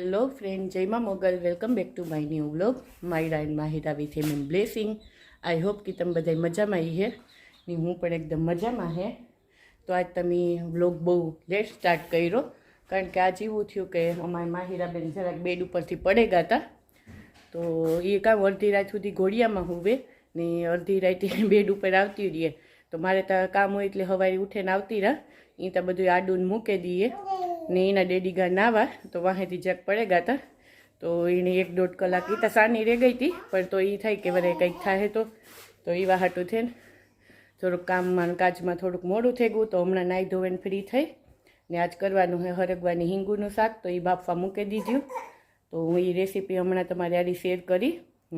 Hello friend જયમાં Mogal welcome back to my new vlog Myra and Mahira with him M blessing I hope કે તમે બધા મજામાં હે ને હું પણ એકદમ મજામાં હે તો આજ તમે વ્લોગ બહુ લેટ સ્ટાર્ટ કર્યો કારણ કે આજ એવું થયું કે અમારી માહિરાબેન જરાક બેડ ઉપરથી પડે ગયા હતા। તો એ કામ અડધી રાત સુધી ઘોડિયામાં હોવે ને અડધી રાતે બેડ ઉપર આવતી રહીએ. તો મારે તો કામ હોય એટલે સવારે ઉઠીને આવતી રહે. એ તો બધું આડું મૂકી દઈએ. ને એના ડેડી ગા નાવા, તો વાહેથી જગ પડે ગાતા. તો એને એક દોઢ કલાક એ તો સાની રહી ગઈ હતી પણ તો એ થાય કે વરે કંઈક થાય તો. તો એ વાહાટું થઈને થોડુંક કામમાં ને કાજમાં થોડુંક મોડું થઈ ગયું, તો હમણાં નાહી ધોઈને ફ્રી થઈ. ને આજ કરવાનું છે હરગવાની હિંગુનું શાક, તો એ બાફવા મૂકી દીધું. તો હું એ રેસીપી હમણાં તમારી આડી શેર કરી.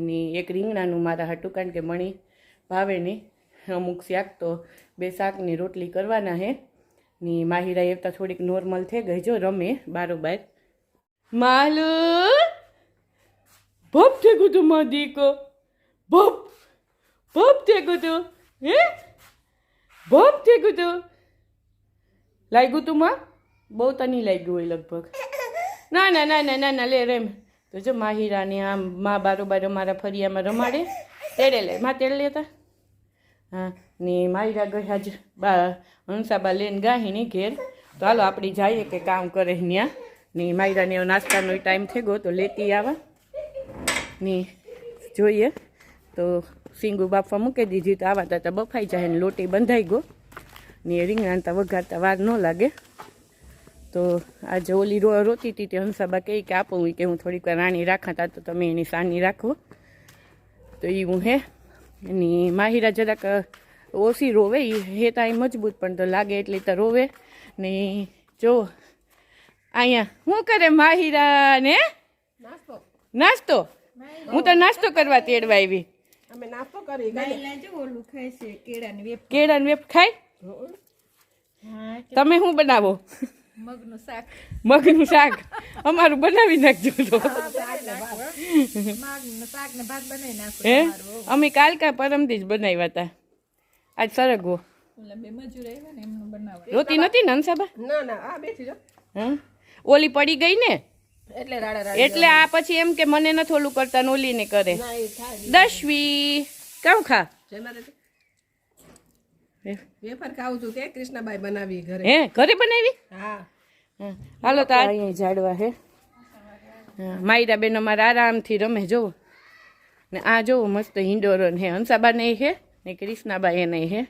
ને એક રીંગણાનું મારા હાટું, કારણ કે મણી ભાવે નહીં અમુક શાક, તો બે શાકની રોટલી કરવાના હે. ને માહિરા એક તો થોડીક નોર્મલ થઈ ગઈ જો રમે બારોબાર માલુ, ભપ થઈ તું માં દીકો. ભપ ભપ થઈ તું, હે? ભપ થઈ તું. લાગ્યું તું માં? બહુ તો નહીં લાગ્યું હોય લગભગ. ના ના ના ના ના ના, લે, રેમ. તો જો માહિરાને આમ મા બારોબાર અમારા ફરિયામાં રમાડે. તેડે લે, માં તેડ લેતા હા. ને માયરા ગયા જ બા હંસાબા લઈને ગાહીની ઘેર તો હાલો આપણે જઈએ કે કામ કરે ત્યાં ને માયરાને એવો નાસ્તાનો ટાઈમ થઈ ગયો તો લેતી આવા. ને જોઈએ. તો સિંગુ બાફવા મૂકી દીધી તો આવા તા બફાઈ જાય ને લોટી બંધાઈ ગયો. ને રીંગણા તો વઘારતા વાર ન લાગે. તો આજે ઓલી રો રોતી હતી તે હંસાબા કહે કે આપો, હું કે હું થોડીક રાણી રાખાતા તો તમે એની સાની રાખો. તો એ હું હે. એની માહિરા જરાક ઓછી રોવે એ હે તાઈ મજબૂત પણ તો લાગે એટલે તો રોવે. ને જો અહીંયા શું કરે માહિરા ને નાસ્તો. નાસ્તો? હું તો નાસ્તો કરવા તેડવા આવી. અમે નાસ્તો કરી ઓલું ખાય છે કેળાની વેપ. કેળા વેપ ખાય? હા તમે શું બનાવો? મગનું શાક. મગનું શાક? અમારું બનાવી નાખજો તો. મગનું શાક ભાત બનાવી અમે કાલકા પરમથી જ બનાવ્યા હતા. આજ સરગવો ઓલા રોતી નથી ને હંસાબા? ના ના આ બેસી જો. હા? ઓલી પડી ગઈ ને? એટલે એટલે આ પછી એમ કે મને નથી ઓલું કરતા ને ઓલીને કરે. ના થાય દશવી કામ ખા? જય માતાજી. વેફર ખાવું છું તે કૃષ્ણબાઈ બનાવી ઘરે? હે ઘરે બનાવી? હા. હા. હાલો તો અહીંયા ઝાડવા હે. હા, માયરા બેન અમારા આરામથી રમે જોવો. ને આ જોવો મસ્ત હિંડોરો ને હે હંસાબા નહીં હે? ને કૃષ્ણાબા એને હે.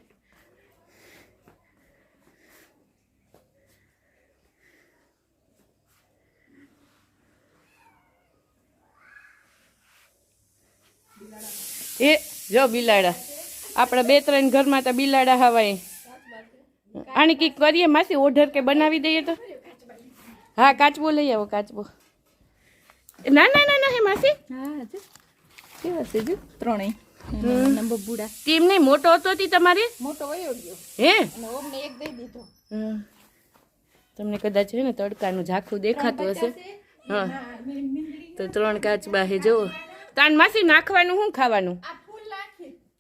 એ, જો બિલાડા. આપણા બે ત્રણ ઘરમાં તો બિલાડા હવાય. આને કંઈક કરીએ માસી ઓર્ડર કે બનાવી દઈએ તો? હા, કાચબો લઈ આવો, કાચબો. ના ના ના ના હે માસી. હા કેવા છે ત્રણેય. નંબર બુડા. કેમ નહીં મોટો હતો તી તમારી? મોટો વયો ગયો. હે? ઓમને એક દઈ દીધો. તમને કદાચ છે ને તડકાનું ઝાખું દેખાતું હશે. હા. તો ત્રણ કાચબા હે જુઓ. તાન માસી નાખવાનું શું ખાવાનું?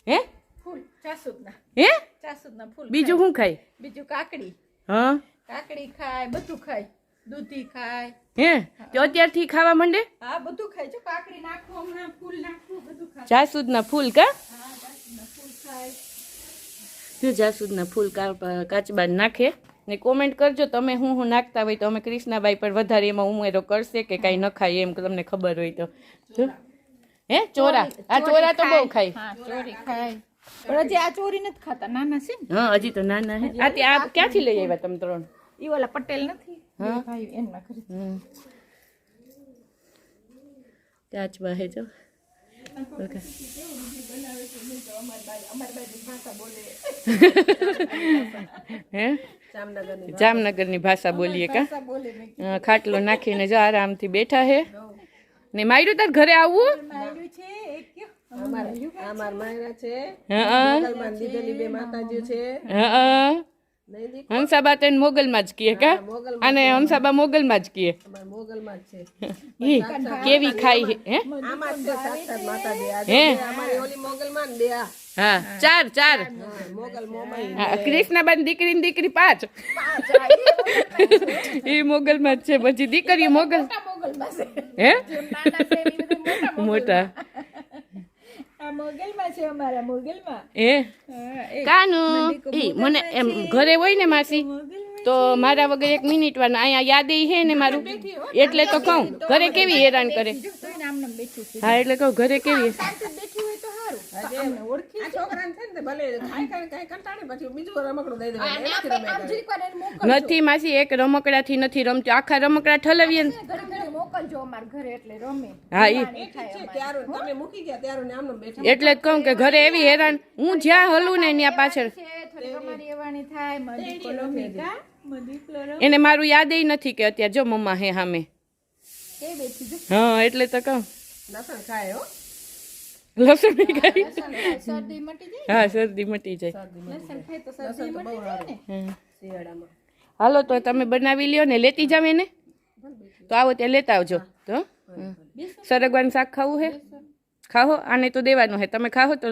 હે? ફૂલ ચાસુદના હે? ચાસુદના ફૂલ બીજું શું ખાય? બીજું કાકડી. હા. કાકડી ખાય બધું ખાય. દૂધી ખાય. હે? તો અત્યારથી ખાવા માંડે? હા બધું ખાય. છે કાકડી નાખો હમણાં ફૂલ નાખવું બધું ખાય. જાસૂદના ફૂલ કા? હા ચાસુદના ફૂલ ખાય. જો જાસૂદના ફૂલ કા- કાચબા નાખે. ને કોમેન્ટ કરજો તમે હું હું નાખતા હોય તો અમે કૃષ્ણાબાઈ પર વધારે એમાં ઉમેરો કરશે કે કાંઈ ન ખાય એમ તમને ખબર હોય તો. હે? ચોરા. આ ચોરા તો બહુ ખાય. ચોરી ખાય. પણ હજી આ ચોરી નથી ખાતા. નાના છે હા હજી તો નાના હે. આ ક્યાંથી લઈ આવ્યા તમે ત્રણ? ઈ ઓલા પટેલ નથી? બે ભાઈ એમના ઘરે હમ કાચબા હે જો ઓકે. હે જામનગરની જામનગરની ભાષા બોલીએ કા બોલે મેં અ, ખાટલો નાખીને જો આરામથી બેઠા હે। ને માર્યું તાર ઘરે આવવું આવ્યું છે એક કયો અમાર આ માર માયરા છે। હા મોગલમાં દીધેલી બે માતાજી છે। હા નહીં દી હંસાબા તેને મોગલમાં જ કીએ કા? અને હંસાબા મોગલમાં જ કીએ. કેવી ખાઈ હે? હે? હે? અમારી ઓલી મોગલમાં ને બે આ. હા ચાર ચાર. કૃષ્ણબાન દીકરી ને દીકરી પાંચ. એ મોગલમાં જ છે. પછી દીકરી મોગલ. હે? મોટા આ મોગલમાં છે અમારા મોગલમાં એ? કાનું? ઈ મને એમ ઘરે હોય ને માસી તો મારા વગર એક મિનિટ વાર અહીંયા યાદ હે ને મારું? એટલે તો કહું ઘરે કેવી હેરાન કરે? હા એટલે કહું ઘરે કેવી સારું આ છોકરાને છે ને ભલે ખાઈ ખાઈ ખાઈ કંટાળે પછી બીજું રમકડું દઈ દેવાનું એનાથી રમે કરે. નથી માસી એક રમકડાથી નથી રમતી. આખા રમકડા ઠલવીએ ને. ઘરે ઘરે મોકલજો અમાર ઘરે એટલે રમે. હા ઈ ઠીક છે ત્યારો તમે મૂકી ગયા ત્યારો ને આમનું બેઠા. એટલે જ કહું કે ઘરે એવી હેરાન. હું જ્યાં હલું ને ત્યાં પાછળ. થાય કોલોમી કા? એને મારું યાદ નથી કે અત્યારે જો મમ્મા હે સામે કે હા એટલે તો કહું. લસણ ખાય હો. લસણ ખાઈ શરદી મટી જાય હા શરદી મટી જાય. લસણ ખાય તો શરદી મટી જાય ને? શિયાળામાં. હાલો તો તમે બનાવી લ્યો ને લેતી જાવ એને. તો આવો ત્યાં લેતા આવજો. તો સરગવાનું શાક ખાવું હે? ખાઓ આને તો દેવાનું હે. તમે ખાઓ તો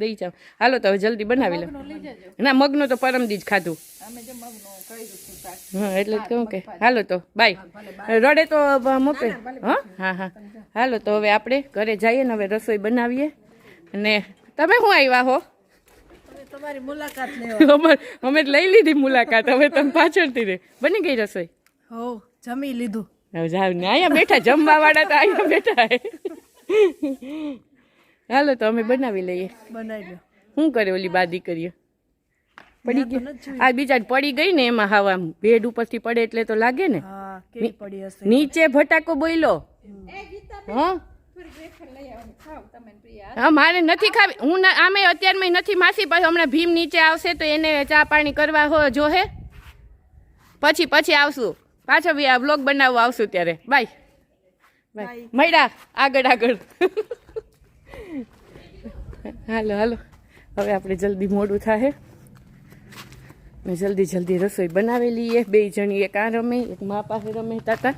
દઈ જાઓ. હાલો તો હવે જલ્દી બનાવી લો. ના મગનું તો પરમદી જ ખાધું હા એટલે કહું કે. હાલો તો બાય. રડે તો મોકલે હા? હા હા. હાલો તો હવે આપણે ઘરે જઈએ ને હવે રસોઈ બનાવીએ. અને તમે શું આવ્યા હો? તમારી મુલાકાત અમે લઈ લીધી મુલાકાત. હવે તમે પાછળથી રે બની ગઈ રસોઈ? હો જમી લીધું. હવે જાવ ને. અહીંયા બેઠા જમવા વાળા તો અહીંયા બેઠા હાલો તો અમે બનાવી લઈએ. બનાવી લો. શું કરે ઓલી બા દીકરીઓ? પડી ગઈ. આ બીજા પડી ગઈ ને એમાં હવા બેડ ઉપરથી પડે એટલે તો લાગે ને. પડી નીચે ભટાકો બોયલો. હા? મારે નથી ખાવી. હું આમે અત્યારમાં નથી માસી પછી હમણાં ભીમ નીચે આવશે તો એને ચા પાણી કરવા હો જોહે. પછી પછી આવશું. પાછો બી આ વ્લોગ બનાવવા આવશું ત્યારે. બાય. મળ્યા આગળ આગળ. હાલો હાલો. હવે આપણે જલ્દી મોડું થાય મેં જલ્દી જલ્દી રસોઈ બનાવેલી એ બે જણી એક આ રમે, એક મા પાસે રમે તાતા.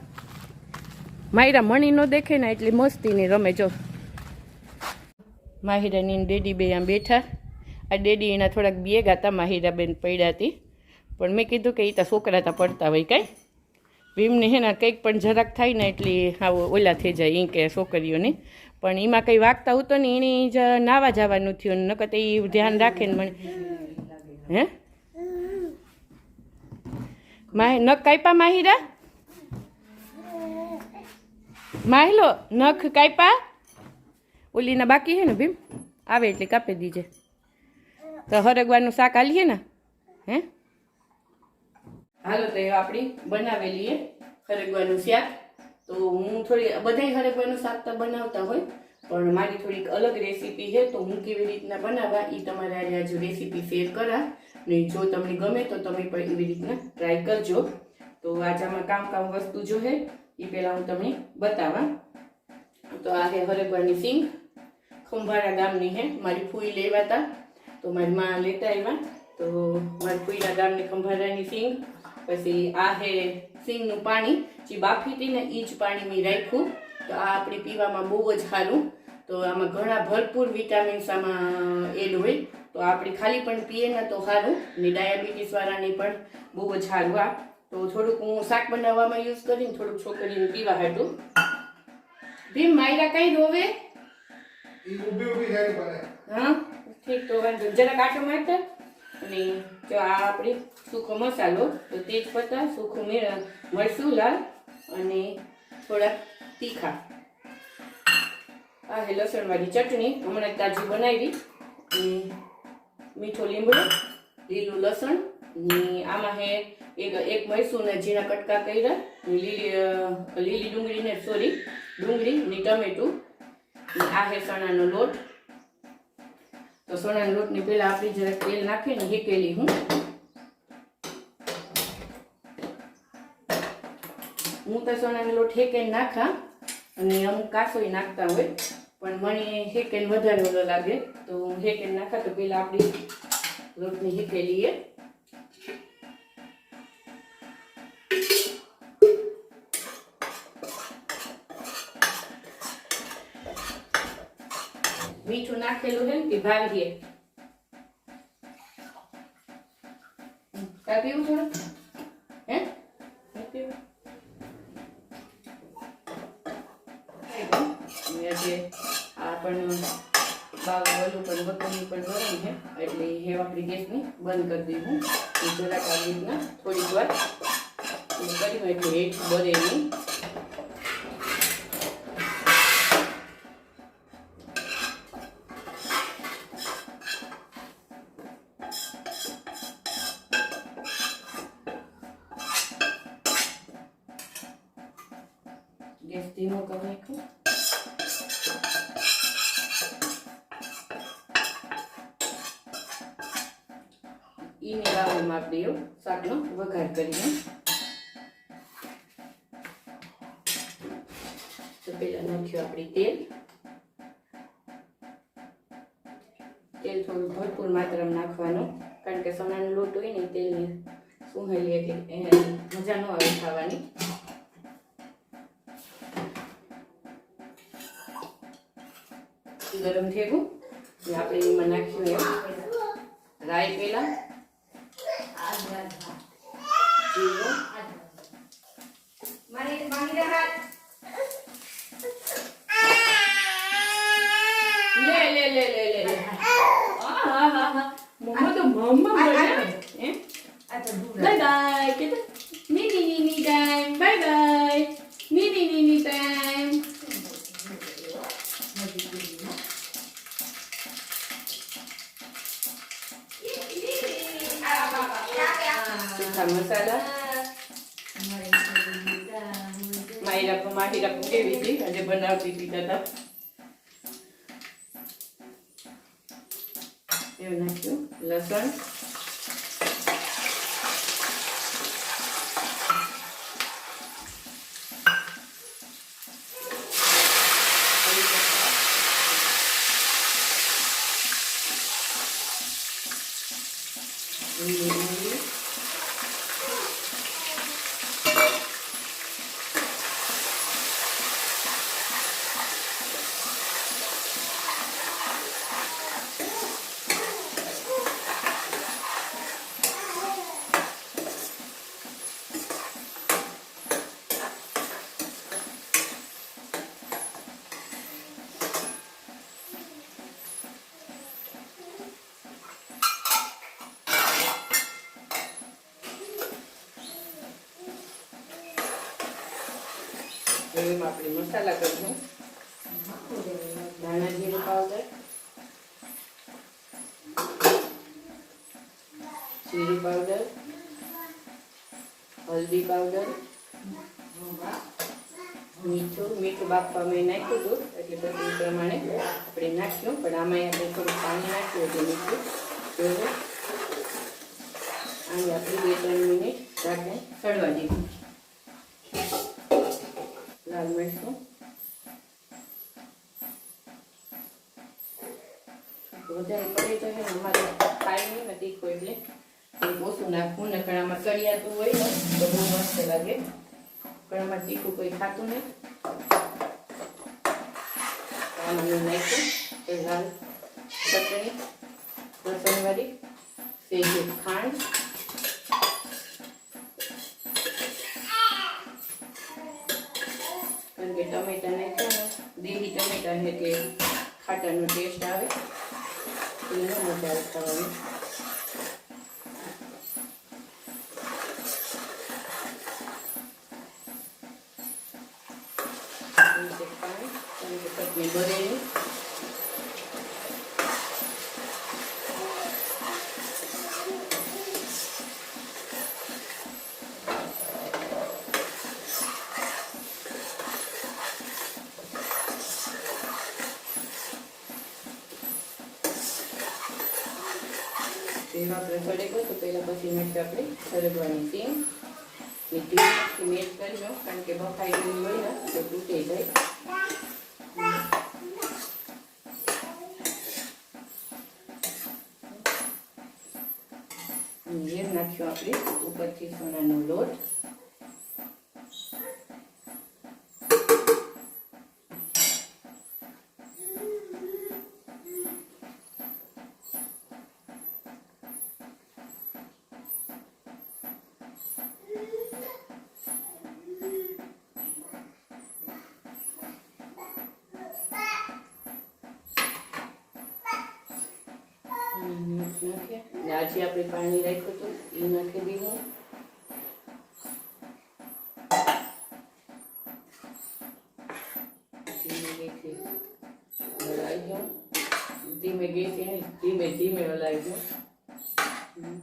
માયરા મણી નો દેખે ને એટલી મસ્તીની રમે, જો. માહિરાની ડેડી બે આમ બેઠા. આ ડેડી એના થોડાક બેગ હતા, માહિરાબેન પડ્યા હતી પણ મેં કીધું કે એ તો છોકરા તા પડતા હોય કાંઈ. ભીમને હે ને કંઈક પણ જરાક થાય ને એટલી આવો ઓલા થઈ જાય એ કે છોકરીઓને. પણ એમાં કંઈ વાગતા હોતો ને એને જ નાવા જવાનું થયું નકર એ ધ્યાન રાખે ને મને. હે? માહી નખ કાપ્યા માહિરા? માહિલો, નખ કાપ્યા? ઓલીના બાકી છે ને ભીમ? આવે એટલે કાપી દીજે. તો હરગવાનું શાક હાલીએ ને? હે? હાલો, તો એ આપણી બનાવેલી છે હરગવાનું શાક. તો હું થોડી, બધાય હરગવાનું શાક તો બનાવતા હોય, પણ મારી થોડીક અલગ રેસીપી છે, તો હું કેવી રીતના બનાવવા એ તમારે આજે આજે રેસીપી શેર કરા. ને જો તમને ગમે તો તમે પણ એવી રીતના ટ્રાય કરજો. તો આજે આમાં કામ કામ વસ્તુ જો છે એ પહેલાં હું તમને બતાવા તો આ છે હરગવાની સિંગ. ખંભાળા ગામની હે મારી ફૂઈ લેવાતા. તો મારી માં લેતા આવ્યા. તો મારી ફૂઈના ગામની ખંભાળાની સિંગ પછી આ હે સિંગનું પાણી. જે બાફી હતી ને એ જ પાણી મેં રાખ્યું. તો આ આપણે પીવામાં બહુ જ સારું. તો આમાં ઘણા ભરપૂર વિટામિન્સ આમાં એડ હોય. તો આપણે ખાલી પણ પીએ ને તો સારું. ને ડાયાબિટીસ વાળાને પણ બહુ જ સારું આ. તો થોડુંક હું શાક બનાવવામાં યુઝ કરીને થોડુંક છોકરીને પીવા હાટું. ભીમ માયરા કઈ રોવે હા ઠીક તો વાંધો. જરા કાંટો મારતા. અને જો આ આપણે સૂકો મસાલો, તો તેજપત્તા સૂકું મરચું, લાલ અને થોડા તીખા. આ હે લસણવાળી ચટણી. હમણાં તાજી બનાવી. અને મીઠો લીંબડો, લીલું લસણ, ને આમાં હે એક એક મરચુંના ઝીણા કટકા કર્યા. લીલી લીલી ડુંગળી ને સોરી, ડુંગળી ને ટમેટું. આ હે ચણાનો લોટ. તો ચણાના લોટની પેલા આપણી જરાક તેલ નાખીને હેકેલી હું. હું તો સોનાનો લોટ હેકેને નાખા અને અમુક કાસોય નાખતા હોય, પણ મને હેકેન વધારે ઓલો લાગે. તો હું હેકેને નાખા તો પેલા આપણી લોટની હેકેલી મીઠું નાખેલું હે ને તે ભાવીએ. કા પીવું થોડું? હે? પણ બાવ ઓલું પણ બકરી પણ વરણ છે, એટલે હે વાપરી ગેસની બંધ કરી દીધું ગેસ ધીમો કરી નાખ્યો ઈની બાવમાં આપણે એવો શાકનો વઘાર કરીએ તો પહેલા નાખ્યું આપણે તેલ. તેલ થોડું ભરપૂર માત્રામાં નાખવાનું, કારણ કે સણાનો લોટ હોય ને તેલની સુહેલી એટલે મજા ન આવે ખાવાની. ગરમ થયું ને આપણે એમાં નાખ્યું એમ. રાઈ પેલા જીરું લે લે લે લે લે લે. આ હા હા હા. મમ્મા તો મમ્મા બોલે એમ? બાય બાય કે mini mini time bye bye mini mini time તીખા મસાલા માહિરા માહિરા કેવી હતી આજે બનાવતી હતી દાદા એવું નાખ્યું લસણ લીલી એમાં આપણે મસાલા કરીશું ધાણા જીરું પાવડર જીરું પાવડર હલ્દી પાવડર મીઠું મીઠું બાફવા મેં નાખ્યું હતું, એટલે એ પ્રમાણે આપણે નાખ્યું. પણ આમાં આપણે થોડું પાણી નાખ્યું હતું મીઠું. જોઈએ આને આપણે બે ત્રણ મિનિટ રાખે ચડવા દીધું લાલ મરચું વધારે પડી જાય ને અમારે ખાઈ નહીં ને તીખું એટલે થોડુંક ઓછું નાખવું ને આમાં કડિયાતું હોય ને, તો બહુ મસ્ત લાગે. કણામાં તીખું કોઈ ખાતું નહીં. આમાં નાખ્યું એ લાલ ચટણી લસણવાળી ખાંડ. કારણ કે ટમેટા નાખ્યા દેહી ટમેટા એટલે ખાટાનો ટેસ્ટ આવે. એ ન મજા આવે ખાવાની. પાણી કારણ કે ચટણી બળે નહીં તેમાં આપણે સળેગો તો પહેલાં પછી નાખીએ આપણે સરગવાની સીમ મીઠી કરી લો કારણ કે બફાઈ ગયેલી હોય તો તૂટી જાય. નાખ્યો આપણે ઉપરથી સોનાનો લોટ. નાખ્યા ને આજે આપણે પાણી રાખ્યું હતું એ નાખી દીધું. ધીમે ગેસે હલાવી દો ધીમે ગેસે નહીં, ધીમે ધીમે હલાવી દો હમ.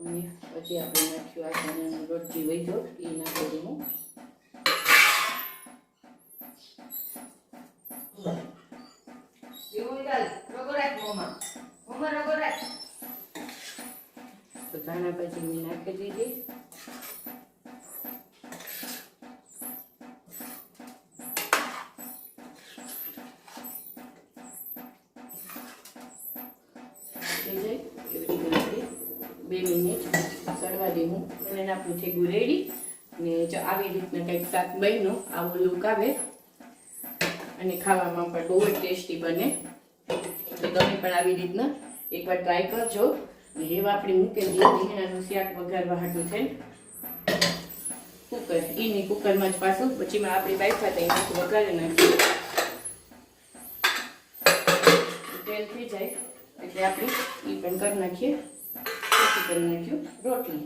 અને પછી આપણે નાખ્યું આ ચણાનો લોટ જે વધ્યો એ નાખી દઉં તો ધાણા પછી મેં નાખી. દીધી બે મિનિટ સડવા દેવું અને એના આપણું થેગું રેડી. ને આવી રીતના કંઈક શાક બન્યો, આવો લુક આવે. અને ખાવામાં પણ બહુ જ ટેસ્ટી બને. તો તમે પણ આવી રીતના એકવાર ટ્રાય કરજો. એવા આપણે મૂકેલી રીંગણાનું શાક વઘારવા હાટું છે. કુકર એની કુકરમાં જ પાછું, પછીમાં આપણી બાઈફા થઈ નાખી વઘારી નાખીએ. તેલ થઈ જાય, એટલે આપણે એ પણ કરી નાખીએ. કરી નાખ્યું રોટલી.